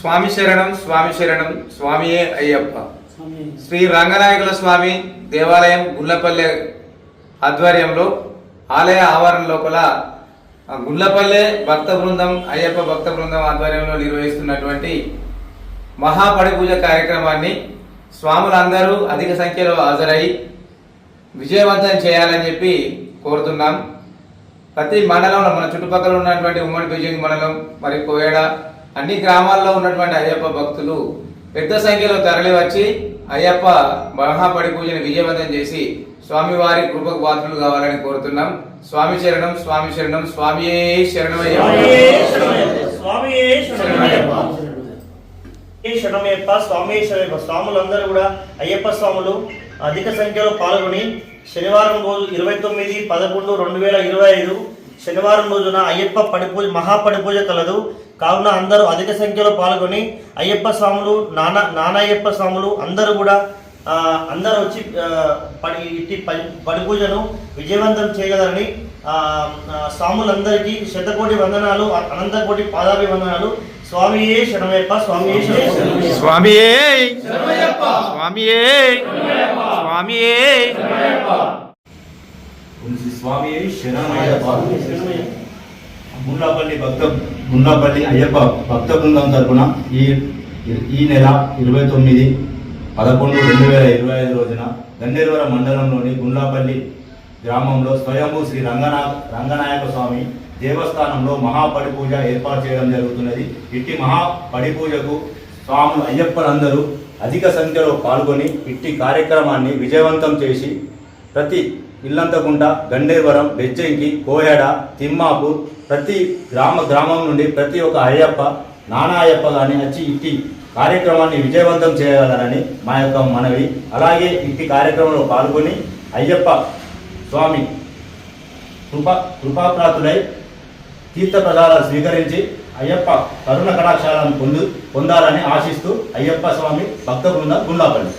స్వామి శరణం స్వామి శరణం స్వామియే అయ్యప్ప. శ్రీ రంగనాయకుల స్వామి దేవాలయం గుల్లపల్లె ఆధ్వర్యంలో ఆలయ ఆవరణ లోపల గుల్లపల్లె భక్త బృందం అయ్యప్ప భక్త బృందం ఆధ్వర్యంలో నిర్వహిస్తున్నటువంటి మహాపడి పూజ కార్యక్రమాన్ని స్వాములందరూ అధిక సంఖ్యలో హాజరై విజయవంతం చేయాలని చెప్పి కోరుతున్నాం. ప్రతి మండలంలో మన చుట్టుపక్కల ఉన్నటువంటి ఉమ్మడి బీజింగ్ మండలం మరి కోయడ అన్ని గ్రామాల్లో ఉన్నటువంటి అయ్యప్ప భక్తులు పెద్ద సంఖ్యలో తరలివచ్చి అయ్యప్ప మహాపడి పూజను విజయవంతం చేసి స్వామివారి కృపకు పాత్రలు కావాలని కోరుతున్నాం. స్వామి శరణం స్వామి శరణం స్వామియే శరణమయ్య శరణమయ్యప్ప. ఏ శరణమయ్యప్ప స్వామి శరణయ్యప్ప స్వాములందరూ కూడా అయ్యప్ప స్వాములు అధిక సంఖ్యలో పాల్గొని శనివారం రోజు ఇరవై తొమ్మిది పదకొండు రెండు వేల ఇరవై ఐదు శనివారం రోజున అయ్యప్ప పడిపూజ మహాపడిపూజ కలదు. కావున అందరూ అధిక సంఖ్యలో పాల్గొని అయ్యప్ప స్వాములు నాన్న నానయ్యప్ప స్వాములు అందరూ కూడా అందరూ వచ్చి పడి ఇట్టి పడి పడి పూజను విజయవంతం చేయగలరని స్వాములందరికీ శతకోటి వందనాలు అనంత కోటి పాదాభి వందనాలు. స్వామియే శరణమయ్యప్ప స్వామియే శరణమయ్యప్ప. స్వామియే. స్వామియే. స్వామియే స్వామి శరణమయ్యప్ప గుండ్లాపల్లి భక్త గుండ్లాపల్లి అయ్యప్ప భక్త బృందం తరపున ఈ ఈ నెల ఇరవై తొమ్మిది పదకొండు రెండు వేల ఇరవై ఐదు రోజున గన్నేరువర మండలంలోని గుండ్లాపల్లి గ్రామంలో స్వయంభూ శ్రీ రంగనా రంగనాయక స్వామి దేవస్థానంలో మహాపడి పూజ ఏర్పాటు చేయడం జరుగుతున్నది. ఇట్టి మహాపడి పూజకు స్వాములు అయ్యప్పలందరూ అధిక సంఖ్యలో పాల్గొని ఇట్టి కార్యక్రమాన్ని విజయవంతం చేసి ప్రతి ఇల్లంతకుంట గండేవరం బెజ్జంకి కోయడ తిమ్మాపు ప్రతి గ్రామ గ్రామం నుండి ప్రతి ఒక్క అయ్యప్ప నానా అయ్యప్ప కానీ వచ్చి ఇట్టి కార్యక్రమాన్ని విజయవంతం చేయగలరని మా యొక్క మనవి అలాగే ఇట్టి కార్యక్రమంలో పాల్గొని అయ్యప్ప స్వామి కృపా కృపాప్రాతులై తీర్థ ప్రసాదాలు స్వీకరించి అయ్యప్ప కరుణ కటాక్షాలను పొందు పొందాలని ఆశిస్తూ అయ్యప్ప స్వామి భక్త బృందం గుండాపల్లి